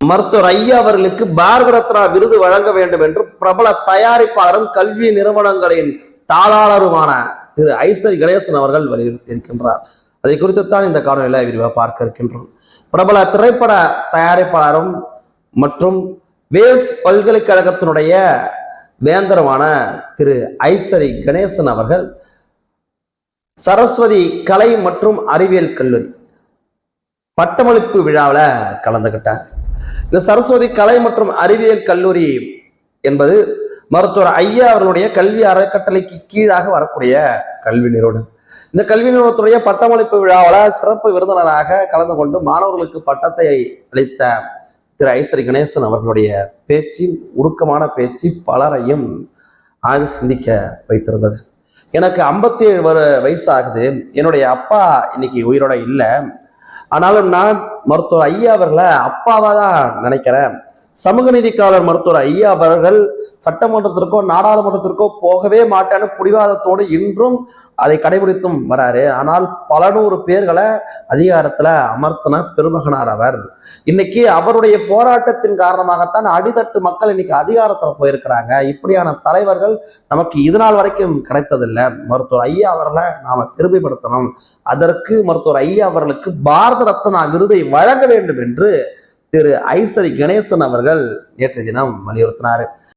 மருத்துவர் ஐயா அவர்களுக்கு பாரத ரத்னா விருது வழங்க வேண்டும் என்று பிரபல தயாரிப்பாளரும் கல்வி நிறுவனங்களின் தாளாளருமான திரு ஐசர் கணேசன் அவர்கள் வலியுறுத்தி இருக்கின்றார் அதை குறித்துத்தான் இந்த காணொலியில விரிவாக பார்க்க இருக்கின்றோம். பிரபல திரைப்பட தயாரிப்பாளரும் மற்றும் வேல்ஸ் பல்கலைக்கழகத்தினுடைய வேந்தருமான திரு ஐசரி கணேசன் அவர்கள் சரஸ்வதி கலை மற்றும் அறிவியல் கல்லூரி பட்டமளிப்பு விழாவில் கலந்துக்கிட்டார் இந்த சரஸ்வதி கலை மற்றும் அறிவியல் கல்லூரி என்பது மருத்துவர் ஐயா அவர்களுடைய கல்வி அறக்கட்டளைக்கு கீழாக வரக்கூடிய கல்வி நிறுவனம். இந்த கல்வி நிறுவனத்துடைய பட்டமளிப்பு விழாவில் சிறப்பு விருந்தினராக கலந்து கொண்டு மாணவர்களுக்கு பட்டத்தை அளித்த திரு ஐசரி கணேசன் அவர்களுடைய பேச்சு உருக்கமான பேச்சு பலரையும் ஆழ்ந்து சிந்திக்க வைத்திருந்தது. எனக்கு ஐம்பத்தி ஏழு வயசு ஆகுது என்னுடைய அப்பா இன்னைக்கு உயிரோட இல்லை. ஆனாலும் நான் மருத்துவர் ஐயா அவர்களை அப்பாவாக தான் நினைக்கிறேன். சமூக நீதிக்காரர் மருத்துவர் ஐயா அவர்கள் சட்டமன்றத்திற்கோ நாடாளுமன்றத்திற்கோ போகவே மாட்டேன்னு பிடிவாதத்தோடு இன்றும் அதை கடைபிடித்தும் வராரு. ஆனால் பல நூறு பேர்களை அதிகாரத்தில் அமர்த்தின பெருமகனார் அவர். இன்னைக்கு அவருடைய போராட்டத்தின் காரணமாகத்தான் அடித்தட்டு மக்கள் இன்னைக்கு அதிகாரத்தில் போயிருக்கிறாங்க. இப்படியான தலைவர்கள் நமக்கு இது நாள் வரைக்கும் கிடைத்ததில்லை. மருத்துவர் ஐயா அவர்களை நாம் பெருமைப்படுத்தணும். அதற்கு மருத்துவர் ஐயா அவர்களுக்கு பாரத ரத்னா விருதை வழங்க வேண்டும் என்று திரு ஐசரி கணேசன் அவர்கள் நேற்றைய தினம் வலியுறுத்தினார்.